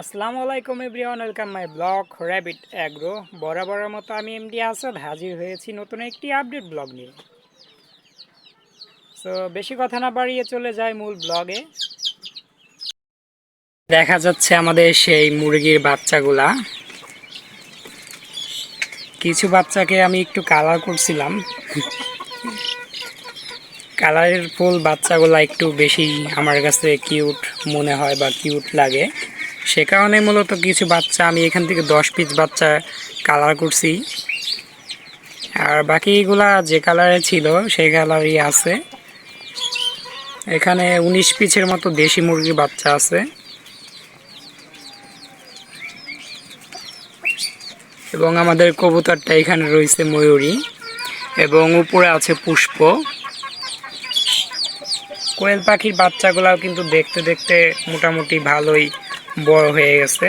আসসালামু আলাইকুম everyone, welcome my blog rabbit agro. বরাবরের মতো আমি এমডি আসাদ, হাজির হয়েছি নতুন একটি আপডেট ব্লগ নিয়ে। সো বেশি কথা না বাড়িয়ে চলে যায় মূল ব্লগে। দেখা যাচ্ছে আমাদের সেই মুরগির বাচ্চাগুলা। কিছু বাচ্চাকে আমি একটু কালার করছিলাম। কালারের ফুল বাচ্চাগুলা একটু বেশি আমার কাছে কিউট মনে হয় বা কিউট লাগে। সে কারণে মূলত কিছু বাচ্চা, আমি এখান থেকে দশ পিস বাচ্চা কালার করছি। আর বাকিগুলা যে কালারে ছিল সেই কালারই আছে। এখানে উনিশ পিসের মতো দেশি মুরগির বাচ্চা আছে। এবং আমাদের কবুতরটা এখানে রয়েছে ময়ূরী। এবং উপরে আছে পুষ্প। কোয়েল পাখির বাচ্চাগুলাও কিন্তু দেখতে দেখতে মোটামুটি ভালোই বড় হয়ে গেছে।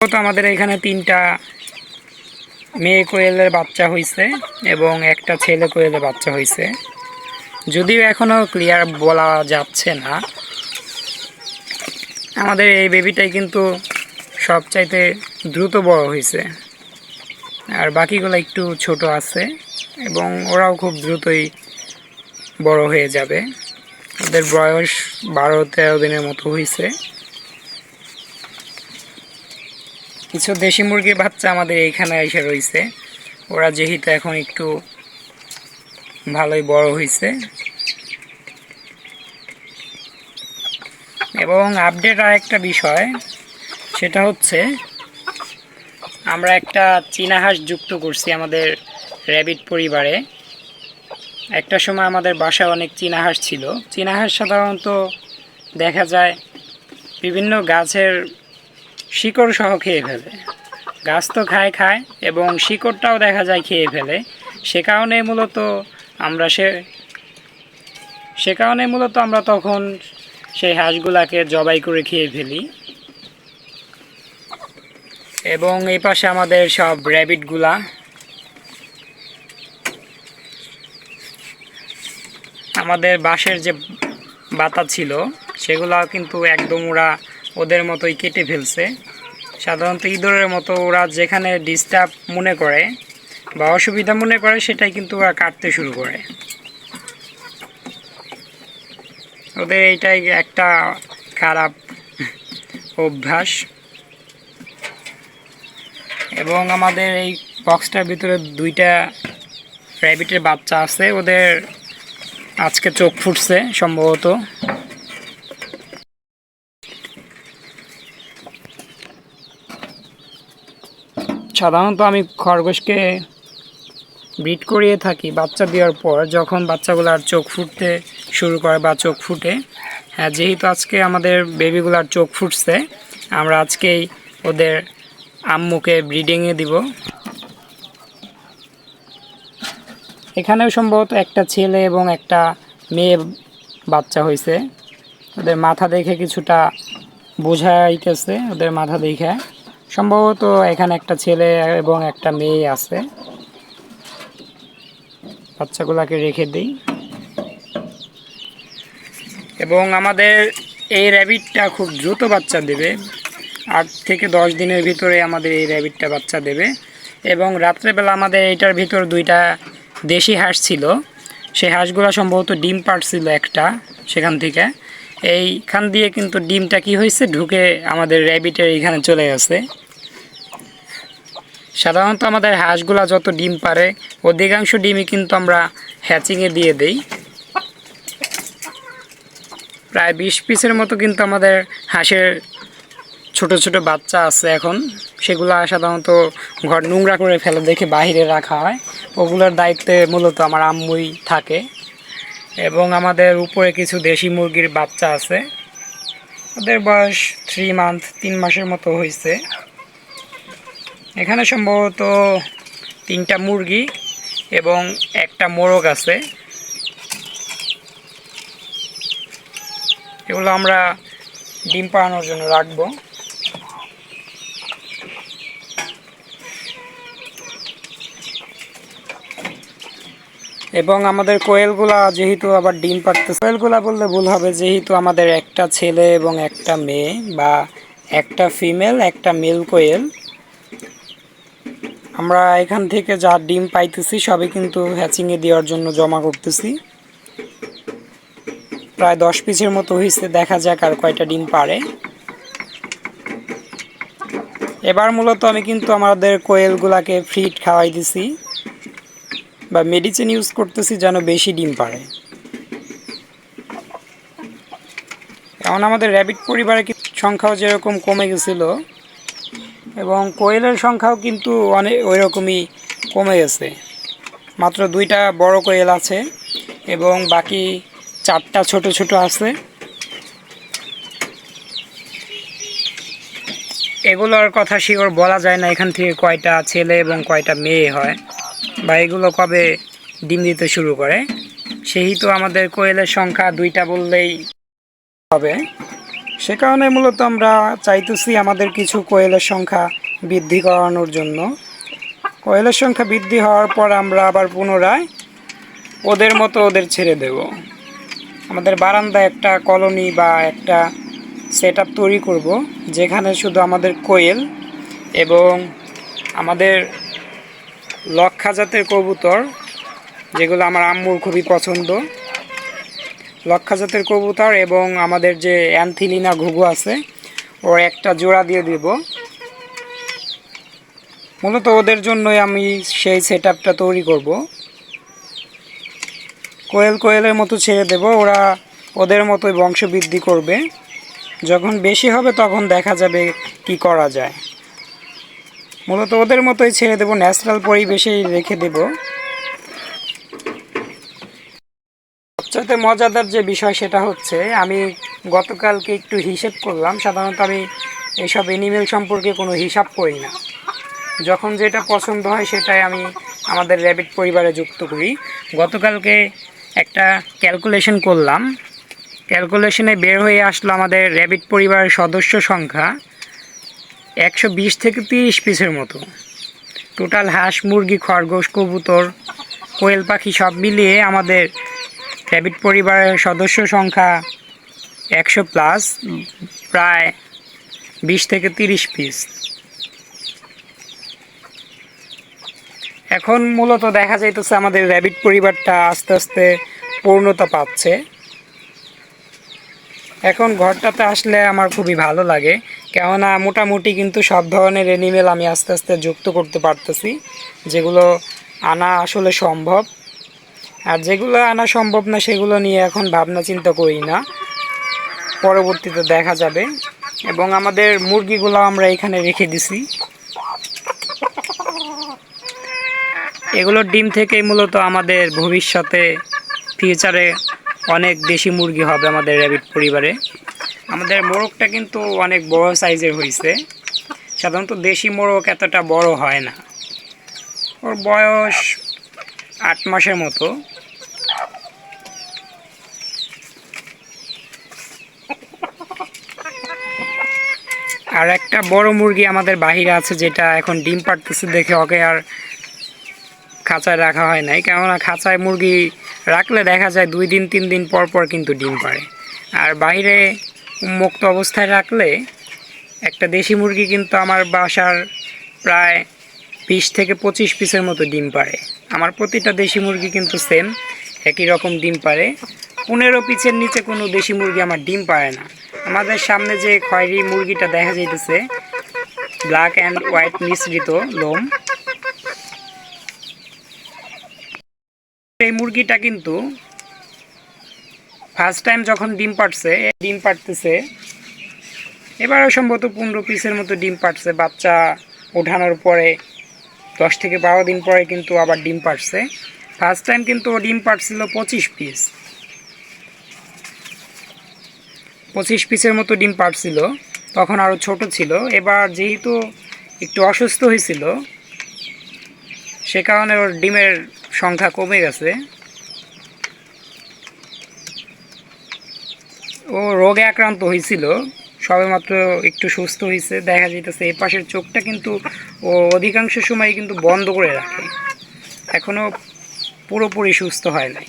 তো আমাদের এখানে তিনটা মেয়ে কোয়েলের বাচ্চা হয়েছে এবং একটা ছেলে কোয়েলের বাচ্চা হয়েছে যদিও এখনও ক্লিয়ার বলা যাচ্ছে না। আমাদের এই বেবিটাই কিন্তু সবচাইতে দ্রুত বড় হয়েছে আর বাকিগুলো একটু ছোট আছে এবং ওরাও খুব দ্রুতই বড় হয়ে যাবে। ওদের বয়স বারো, তেরো দিনের মতো হয়েছে কিছু দেশি মুরগির বাচ্চা আমাদের এইখানে এসে রয়েছে ওরা যেহেতু এখন একটু ভালোই বড় হয়েছে এবং আপডেট আর একটা বিষয়, সেটা হচ্ছে আমরা একটা চীনা হাঁস যুক্ত করছি আমাদের র্যাবিট পরিবারে। একটা সময় আমাদের বাসায় অনেক চীনা হাঁস ছিল। চীনা হাঁস সাধারণত দেখা যায় বিভিন্ন গাছের শিকড় সহ খেয়ে ফেলে। গাছ তো খায় খায় এবং শিকড়টাও দেখা যায় খেয়ে ফেলে। সে কারণে মূলত আমরা সে সে কারণে মূলত আমরা তখন সেই হাঁসগুলাকে জবাই করে খেয়ে ফেলি। এবং এই পাশে আমাদের সব র্যাবিটগুলা আমাদের বাঁশের যে বাতা ছিল, সেগুলো কিন্তু একদম ওরা ওদের মতোই কেটে ফেলছে। সাধারণত ইঁদুরের মতো ওরা যেখানে ডিস্টার্ব মনে করে বা অসুবিধা মনে করে, সেটাই কিন্তু ওরা কাটতে শুরু করে। ওদের এইটাই একটা খারাপ অভ্যাস। এবং আমাদের এই বক্সটার ভিতরে দুইটা র্যাবিটের বাচ্চা আছে, ওদের আজকে চোখ ফুটছে সম্ভবত। সাধারণত আমি খরগোশকে ব্রিড করিয়ে থাকি বাচ্চা দেওয়ার পর, যখন বাচ্চাগুলার চোখ ফুটতে শুরু করে বা চোখ ফুটে। হ্যাঁ যেহেতু আজকে আমাদের বেবিগুলার চোখ ফুটছে, আমরা আজকেই ওদের আম্মুকে ব্রিডিংয়ে দিব। এখানেও সম্ভবত একটা ছেলে এবং একটা মেয়ে বাচ্চা হয়েছে ওদের মাথা দেখে কিছুটা বোঝাইতেছে ওদের মাথা দেখে। সম্ভবত এখানে একটা ছেলে এবং একটা মেয়ে আছে। বাচ্চাগুলাকে রেখে দিই। এবং আমাদের এই র্যাবিটটা খুব দ্রুত বাচ্চা দেবে। আট থেকে দশ দিনের ভিতরে আমাদের এই র্যাবিটটা বাচ্চা দেবে। এবং রাত্রেবেলা আমাদের এইটার ভিতর দুইটা দেশি হাঁস ছিল। সেই হাঁসগুলো সম্ভবত ডিম পাড়ছিল একটা সেখান থেকে। এইখান দিয়ে কিন্তু ডিমটা কি হয়েছে? ঢুকে আমাদের র্যাবিটের এখানে চলে গেছে। সাধারণত আমাদের হাঁসগুলা যত ডিম পারে অধিকাংশ ডিমই কিন্তু আমরা হ্যাচিংয়ে দিয়ে দেই। প্রায় বিশ পিসের মতো কিন্তু আমাদের হাঁসের ছোট ছোট বাচ্চা আছে এখন। সেগুলো সাধারণত ঘর নোংরা করে ফেলে দেখে বাইরে রাখা হয়। ওগুলোর দায়িত্বে মূলত আমার আম্মুই থাকে। এবং আমাদের উপরে কিছু দেশি মুরগির বাচ্চা আছে। ওদের বয়স থ্রি মান্থ তিন মাসের মতো হয়েছে এখানে সম্ভবত তিনটা মুরগি এবং একটা মোরগ আছে। এগুলো আমরা ডিম পাড়ানোর জন্য রাখব। এবং আমাদের কোয়েলগুলা যেহেতু আবার ডিম পাড়তেছে, কোয়েলগুলা বললে ভুল হবে, যেহেতু আমাদের একটা ছেলে এবং একটা মেয়ে বা একটা ফিমেল, একটা মেল কোয়েল। আমরা এখান থেকে যা ডিম পাইতেছি সবই কিন্তু হ্যাচিংয়ে দেওয়ার জন্য জমা করতেছি। প্রায় দশ পিসের মতো হয়েছে দেখা যাক আর কয়টা ডিম পারে এবার মূলত আমি কিন্তু আমাদের কোয়েলগুলাকে ফিড খাওয়াই দিছি। বা মেডিসিন ইউজ করতেছি যেন বেশি ডিম পারে এখন আমাদের র্যাবিট পরিবারের সংখ্যাও যেরকম কমে গেছিল, এবং কোয়েলের সংখ্যাও কিন্তু অনেক ওই রকমই কমে গেছে। মাত্র দুইটা বড় কোয়েল আছে, এবং বাকি চারটা ছোট ছোট আছে। এগুলোর কথা শিওর বলা যায় না, এখান থেকে কয়টা ছেলে এবং কয়টা মেয়ে হয়। বা এগুলো কবে ডিম দিতে শুরু করে? সেই তো আমাদের কোয়েলের সংখ্যা দুইটা বললেই হবে। সে কারণে মূলত আমরা চাইতেছি আমাদের কিছু কোয়েলের সংখ্যা বৃদ্ধি করানোর জন্য। কোয়েলের সংখ্যা বৃদ্ধি হওয়ার পর আমরা আবার পুনরায় ওদের মতো ওদের ছেড়ে দেব। আমাদের বারান্দায় একটা কলোনি বা একটা সেট তৈরি করব, যেখানে শুধু আমাদের কোয়েল এবং আমাদের লক্ষা জাতের কবুতর, যেগুলো আমার আম্মুর খুবই পছন্দ। লক্ষা জাতের কবুতর এবং আমাদের যে অ্যান্থিলিনা ঘুঘু আছে, ওর একটা জোড়া দিয়ে দেব। মূলত ওদের জন্যই আমি সেই সেট তৈরি করব। কোয়েল কোয়েলের মতো ছেড়ে দেব, ওরা ওদের মতোই বংশবৃদ্ধি করবে। যখন বেশি হবে তখন দেখা যাবে কি করা যায়। মূলত ওদের মতোই ছেড়ে দেব, ন্যাচারাল পরিবেশেই রেখে দেব। সবচেয়ে মজাদার যে বিষয় সেটা হচ্ছে, আমি গতকালকে একটু হিসেব করলাম, সাধারণত আমি এইসব এনিমেল সম্পর্কে কোনো হিসাব করি না। যখন যেটা পছন্দ হয় সেটাই আমি আমাদের র্যাবিট পরিবারে যুক্ত করি। গতকালকে একটা ক্যালকুলেশন করলাম। ক্যালকুলেশনে বের হয়ে আসলো আমাদের র্যাবিট পরিবারের সদস্য সংখ্যা। একশো বিশ থেকে তিরিশ পিসের মতো। টোটাল হাঁস, মুরগি, খরগোশ, কবুতর, কোয়েল পাখি সব মিলিয়ে আমাদের র্যাবিট পরিবারের সদস্য সংখ্যা একশো প্লাস, প্রায় বিশ থেকে তিরিশ পিস। এখন মূলত দেখা যাইতেছে আমাদের র্যাবিট পরিবারটা আস্তে আস্তে পূর্ণতা পাচ্ছে। এখন ঘরটাতে আসলে আমার খুবই ভালো লাগে। কেননা মোটামুটি কিন্তু সব ধরনের এনিমেল আমি আস্তে আস্তে যুক্ত করতে পারতেছি, যেগুলো আনা আসলে সম্ভব। আর যেগুলো আনা সম্ভব না, সেগুলো নিয়ে এখন ভাবনা চিন্তা করি না। পরবর্তীতে দেখা যাবে। এবং আমাদের মুরগিগুলো আমরা এখানে রেখে দিছি। এগুলোর ডিম থেকেই মূলত আমাদের ভবিষ্যতে ফিউচারে অনেক দেশি মুরগি হবে আমাদের র্যাবিট পরিবারে। আমাদের মোরগটা কিন্তু অনেক বড় সাইজের হয়েছে সাধারণত দেশি মোরগ এতটা বড় হয় না। ওর বয়স আট মাসের মতো। আর একটা বড় মুরগি আমাদের বাহিরে আছে যেটা এখন ডিম পাড়তেছে দেখে ওকে আর খাঁচায় রাখা হয় নাই। কেননা খাঁচায় মুরগি রাখলে দেখা যায় দুই দিন, তিন দিন পর পর কিন্তু ডিম পাড়ে। আর বাইরে মুক্ত অবস্থায় রাখলে একটা দেশি মুরগি কিন্তু আমার বাসার প্রায় বিশ থেকে পঁচিশ পিসের মতো ডিম পাড়ে। আমার প্রতিটা দেশি মুরগি কিন্তু সেম একই রকম ডিম পারে পনেরো পিসের নিচে কোনো দেশি মুরগি আমার ডিম পারে না। আমাদের সামনে যে খয়েরি মুরগিটা দেখা যাইতেছে ব্ল্যাক অ্যান্ড হোয়াইট মিশ্রিত লোম। এই মুরগিটা কিন্তু ফার্স্ট টাইম যখন ডিম পাড়ছে, ডিম পাড়তেছে, এবারও সম্ভবত পনেরো পিসের মতো ডিম পাড়ছে। বাচ্চা ওঠানোর পরে, দশ থেকে বারো দিন পরে কিন্তু আবার ডিম পাড়ছে। ফার্স্ট টাইম কিন্তু ডিম পাড়ছিল পঁচিশ পিস পঁচিশ পিসের মতো ডিম পাড়ছিল, তখন আরও ছোট ছিল। এবার যেহেতু একটু অসুস্থ হয়েছিল, সে কারণে ওর ডিমের সংখ্যা কমে গেছে। ও রোগে আক্রান্ত হয়েছিল, সবেমাত্র একটু সুস্থ হয়েছে, দেখা যাইতেছে এই পাশের চোখটা কিন্তু ও অধিকাংশ সময় কিন্তু বন্ধ করে রাখে। এখনও পুরোপুরি সুস্থ হয় নাই।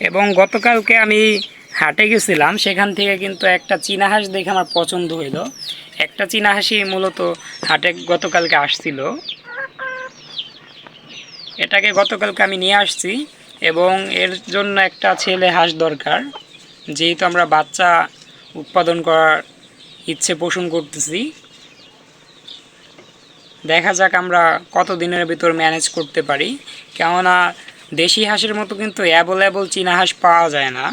এবং গতকালকে আমি হাটে গেছিলাম, সেখান থেকে কিন্তু একটা চীনা হাঁস দেখে আমার পছন্দ হইল। একটা চীনা মূলত হাটে গতকালকে আসছিল। এটাকে গতকালকে আমি নিয়ে আসছি এবং এর জন্য একটা ছেলে হাঁস দরকার। যেহেতু আমরা বাচ্চা উৎপাদন করার ইচ্ছে পোষণ করতেছি, দেখা যাক আমরা কত দিনের ভিতর ম্যানেজ করতে পারি। কেননা দেশি হাঁসের মতো কিন্তু অ্যাভেলেবল চীনা হাঁস পাওয়া যায় না।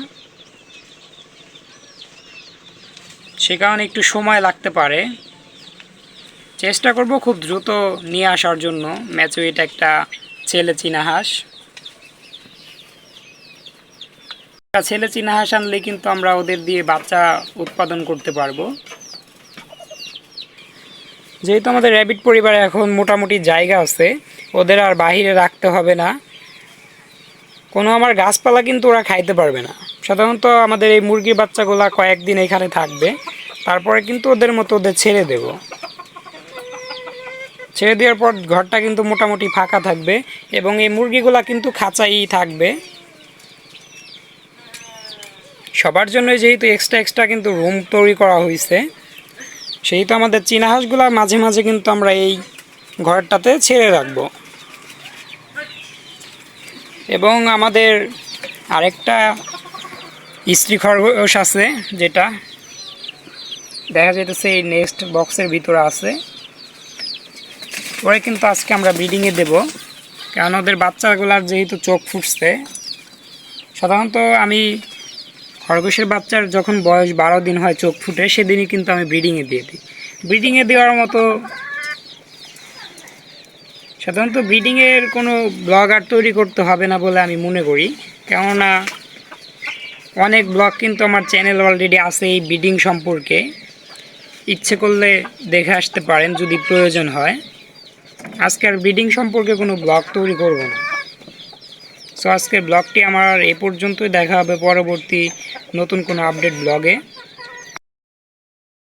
সে কারণে একটু সময় লাগতে পারে। চেষ্টা করব খুব দ্রুত নিয়ে আসার জন্য। ম্যাচুইট একটা ছেলে চীনা হাঁস একটা ছেলে চীনা হাঁস আনলে কিন্তু আমরা ওদের দিয়ে বাচ্চা উৎপাদন করতে পারব। যেহেতু আমাদের র্যাবিট পরিবারে এখন মোটামুটি জায়গা আছে, ওদের আর বাহিরে রাখতে হবে না। কোনো আমার গাছপালা কিন্তু ওরা খাইতে পারবে না। সাধারণত আমাদের এই মুরগির বাচ্চাগুলা কয়েকদিন এখানে থাকবে, তারপরে কিন্তু ওদের মতো ওদের ছেড়ে দেব। ছেড়ে দেওয়ার পর ঘরটা কিন্তু মোটামুটি ফাঁকা থাকবে এবং এই মুরগিগুলা কিন্তু খাঁচাই থাকবে। সবার জন্য যেহেতু এক্সট্রা এক্সট্রা কিন্তু রুম তৈরি করা হয়েছে সেই তো আমাদের চীনা হাঁসগুলা মাঝে মাঝে কিন্তু আমরা এই ঘরটাতে ছেড়ে রাখব। এবং আমাদের আরেকটা স্ত্রী খরগোশ আছে, যেটা দেখা যেতেছে এই নেক্সট বক্সের ভিতরে আছে। ওরা কিন্তু আজকে আমরা ব্রিডিংয়ে দেব, কারণ ওদের বাচ্চাগুলার যেহেতু চোখ ফুটছে, সাধারণত আমি খরগোশের বাচ্চার যখন বয়স বারো দিন হয় চোখ ফুটে, সেদিনই কিন্তু আমি ব্রিডিংয়ে দিয়ে দিই। ব্রিডিংয়ে দেওয়ার মতো সাধারণত ব্রিডিংয়ের কোনো ব্লগ আর তৈরি করতে হবে না বলে আমি মনে করি। কেননা অনেক ব্লগ কিন্তু আমার চ্যানেল অলরেডি আছে এই ব্রিডিং সম্পর্কে। ইচ্ছে করলে দেখে আসতে পারেন যদি প্রয়োজন হয়। আজকে আর ব্রিডিং সম্পর্কে কোনো ব্লগ তৈরি করব না। সো আজকের ব্লগটি আমার এ পর্যন্তই। দেখা হবে পরবর্তী নতুন কোনো আপডেট ব্লগে